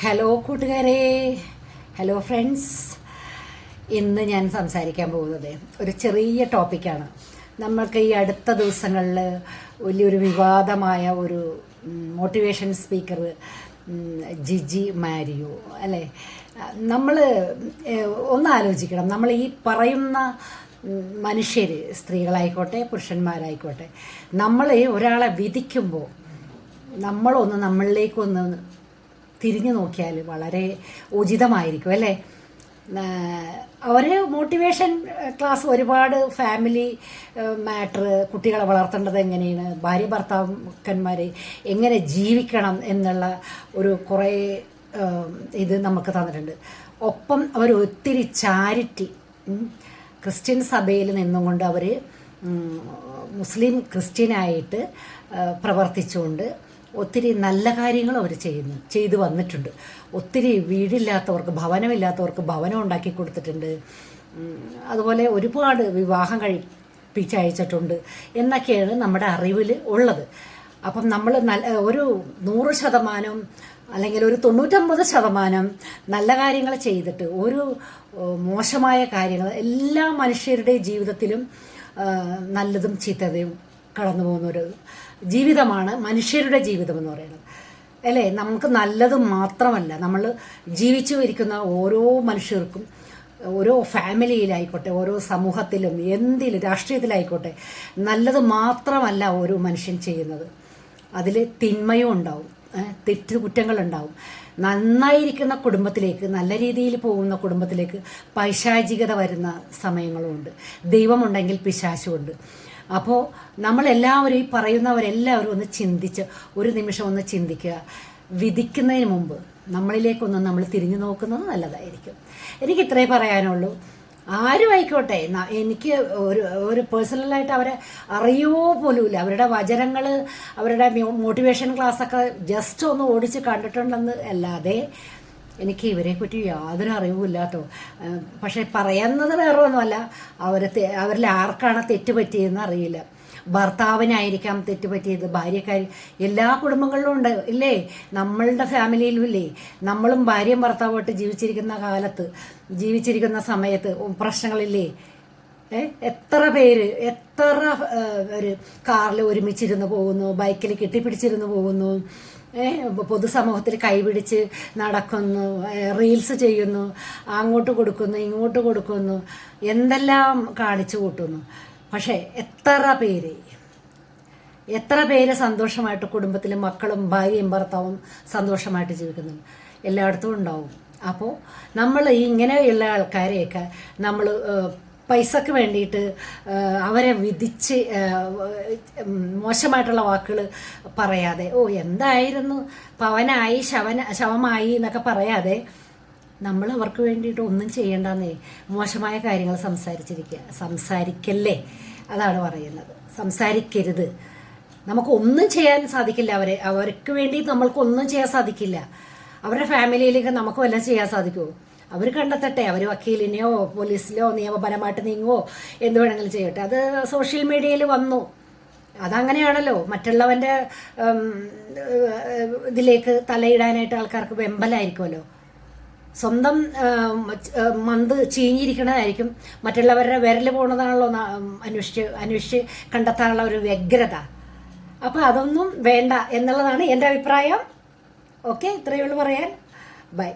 Hello കൂട്ടുകാരെ. Hello friends ഇന്ന് ഞാൻ സംസാരിക്കാൻ പോകുന്നത് ഒരു ചെറിയ ടോപ്പിക്കാണ് നമ്മൾക്ക് ഈ അടുത്ത ദിവസങ്ങളിൽ വലിയൊരു വിവാദമായ ഒരു മോട്ടിവേഷൻ സ്പീക്കർ ജിജി മാരിയോ അല്ലേ? നമ്മൾ ഒന്ന് ആലോചിക്കണം. നമ്മൾ ഈ പറയുന്ന മനുഷ്യർ സ്ത്രീകളായിക്കോട്ടെ പുരുഷന്മാരായിക്കോട്ടെ നമ്മൾ ഒരാളെ വിധിക്കുമ്പോൾ നമ്മളൊന്ന് നമ്മളിലേക്കൊന്ന് തിരിഞ്ഞു നോക്കിയാൽ വളരെ ഉചിതമായിരിക്കും അല്ലേ? അവർ മോട്ടിവേഷൻ ക്ലാസ് ഒരുപാട് ഫാമിലി മാറ്റർ കുട്ടികളെ വളർത്തേണ്ടത് എങ്ങനെയാണ് ഭാര്യ ഭർത്താക്കന്മാർ എങ്ങനെ ജീവിക്കണം എന്നുള്ള ഒരു കുറേ ഇത് നമുക്ക് തന്നിട്ടുണ്ട്. ഒപ്പം അവർ ഒത്തിരി ചാരിറ്റി ക്രിസ്ത്യൻ സഭയിൽ നിന്നുകൊണ്ട് അവർ മുസ്ലിം ക്രിസ്ത്യനായിട്ട് പ്രവർത്തിച്ചുകൊണ്ട് ഒത്തിരി നല്ല കാര്യങ്ങൾ അവർ ചെയ്യുന്നു ചെയ്തു വന്നിട്ടുണ്ട്. ഒത്തിരി വീടില്ലാത്തവർക്ക് ഭവനമില്ലാത്തവർക്ക് ഭവനം ഉണ്ടാക്കി കൊടുത്തിട്ടുണ്ട്. അതുപോലെ ഒരുപാട് വിവാഹം കഴിപ്പിച്ചയച്ചിട്ടുണ്ട് എന്നൊക്കെയാണ് നമ്മുടെ അറിവിൽ ഉള്ളത്. അപ്പം നമ്മൾ നല്ല ഒരു നൂറ് ശതമാനം അല്ലെങ്കിൽ ഒരു തൊണ്ണൂറ്റമ്പത് ശതമാനം നല്ല കാര്യങ്ങൾ ചെയ്തിട്ട് ഒരു മോശമായ കാര്യങ്ങൾ എല്ലാ മനുഷ്യരുടെ ജീവിതത്തിലും നല്ലതും ചീത്തതയും കടന്നു പോകുന്ന ഒരു ജീവിതമാണ് മനുഷ്യരുടെ ജീവിതം എന്ന് പറയുന്നത്. അല്ലേ? നമുക്ക് നല്ലത് മാത്രമല്ല നമ്മൾ ജീവിച്ചു വരിക്കുന്ന ഓരോ മനുഷ്യർക്കും ഓരോ ഫാമിലിയിലായിക്കോട്ടെ ഓരോ സമൂഹത്തിലും എന്തിലും രാഷ്ട്രീയത്തിലായിക്കോട്ടെ നല്ലത് മാത്രമല്ല ഓരോ മനുഷ്യൻ ചെയ്യുന്നത്. അതിൽ തിന്മയും ഉണ്ടാവും തെറ്റുകുറ്റങ്ങളുണ്ടാവും നന്നായിരിക്കുന്ന കുടുംബത്തിലേക്ക് നല്ല രീതിയിൽ പോകുന്ന കുടുംബത്തിലേക്ക് പൈശാചികത വരുന്ന സമയങ്ങളുമുണ്ട്. ദൈവമുണ്ടെങ്കിൽ പിശാശുമുണ്ട് അപ്പോൾ നമ്മളെല്ലാവരും ഈ പറയുന്നവരെല്ലാവരും ഒന്ന് ചിന്തിച്ച് ഒരു നിമിഷം ഒന്ന് ചിന്തിക്കുക. വിധിക്കുന്നതിന് മുമ്പ് നമ്മളിലേക്കൊന്ന് നമ്മൾ തിരിഞ്ഞു നോക്കുന്നത് നല്ലതായിരിക്കും. എനിക്ക് ഇത്രേ പറയാനുള്ളൂ. ആരും ആയിക്കോട്ടെ എനിക്ക് ഒരു ഒരു പേഴ്സണലായിട്ട് അവരെ അറിയോ പോലുമില്ല. അവരുടെ വചനങ്ങൾ അവരുടെ മോട്ടിവേഷൻ ക്ലാസ്സൊക്കെ ജസ്റ്റ് ഒന്ന് ഓടിച്ച് കണ്ടിട്ടുണ്ടെന്ന് അല്ലാതെ എനിക്ക് ഇവരെ പറ്റി യാതൊരു അറിവുമില്ലാട്ടോ പക്ഷെ പറയുന്നത് വേറെ ഒന്നുമല്ല അവർ അവരിൽ ആർക്കാണ് തെറ്റ് പറ്റിയതെന്ന് അറിയില്ല. ഭർത്താവിനായിരിക്കാം തെറ്റ് പറ്റിയത് ഭാര്യക്കാരി എല്ലാ കുടുംബങ്ങളിലും ഉണ്ട്. ഇല്ലേ? നമ്മളുടെ ഫാമിലിയിലും ഇല്ലേ? നമ്മളും ഭാര്യയും ഭർത്താവുമായിട്ട് ജീവിച്ചിരിക്കുന്ന കാലത്ത് ജീവിച്ചിരിക്കുന്ന സമയത്ത് പ്രശ്നങ്ങളില്ലേ? എത്ര പേര് എത്ര ഒരു കാറിൽ ഒരുമിച്ചിരുന്ന് പോകുന്നു ബൈക്കിൽ കെട്ടിപ്പിടിച്ചിരുന്ന് പോകുന്നു പൊതുസമൂഹത്തിൽ കൈപിടിച്ച് നടക്കുന്നു റീൽസ് ചെയ്യുന്നു അങ്ങോട്ട് കൊടുക്കുന്നു ഇങ്ങോട്ട് കൊടുക്കുന്നു എന്തെല്ലാം കാണിച്ചു കൂട്ടുന്നു. പക്ഷേ എത്ര പേര് എത്ര പേര് സന്തോഷമായിട്ട് കുടുംബത്തിലെ മക്കളും ഭാര്യയും ഭർത്താവും സന്തോഷമായിട്ട് ജീവിക്കുന്നു എല്ലായിടത്തും ഉണ്ടാവും. അപ്പോൾ നമ്മൾ ഇങ്ങനെയുള്ള ആൾക്കാരെയൊക്കെ നമ്മൾ പൈസക്ക് വേണ്ടിയിട്ട് അവരെ വിധിച്ച് മോശമായിട്ടുള്ള വാക്കുകൾ പറയാതെ. ഓ എന്തായിരുന്നു? പവനായി ശവന ശവമായി എന്നൊക്കെ പറയാതെ നമ്മൾ അവർക്ക് വേണ്ടിയിട്ട് ഒന്നും ചെയ്യേണ്ടെന്നേ മോശമായ കാര്യങ്ങൾ സംസാരിച്ചിരിക്കുക സംസാരിക്കല്ലേ? അതാണ് പറയുന്നത്. സംസാരിക്കരുത്. നമുക്ക് ഒന്നും ചെയ്യാൻ സാധിക്കില്ല അവരെ. അവർക്ക് വേണ്ടി നമ്മൾക്ക് ഒന്നും ചെയ്യാൻ സാധിക്കില്ല. അവരുടെ ഫാമിലിയിലേക്ക് നമുക്ക് വല്ലതും ചെയ്യാൻ സാധിക്കുമോ അവർ കണ്ടെത്തട്ടെ? അവർ വക്കീലിനെയോ പോലീസിലോ നിയമപരമായിട്ട് നീങ്ങുവോ? എന്ത് വേണമെങ്കിലും ചെയ്യട്ടെ. അത് സോഷ്യൽ മീഡിയയിൽ വന്നു. അതങ്ങനെയാണല്ലോ. മറ്റുള്ളവന്റെ ഇതിലേക്ക് തലയിടാനായിട്ട് ആൾക്കാർക്ക് വെമ്പലായിരിക്കുമല്ലോ. സ്വന്തം മന്ത് ചീഞ്ഞിരിക്കണതായിരിക്കും. മറ്റുള്ളവരുടെ വിരൽ പോണതാണല്ലോ അന്വേഷിച്ച് അന്വേഷിച്ച് കണ്ടെത്താനുള്ള ഒരു വ്യഗ്രത. അപ്പോൾ അതൊന്നും വേണ്ട എന്നുള്ളതാണ് എന്റെ അഭിപ്രായം. ഓക്കെ ഇത്രയേ ഉള്ളൂ പറയാൻ. ബൈ.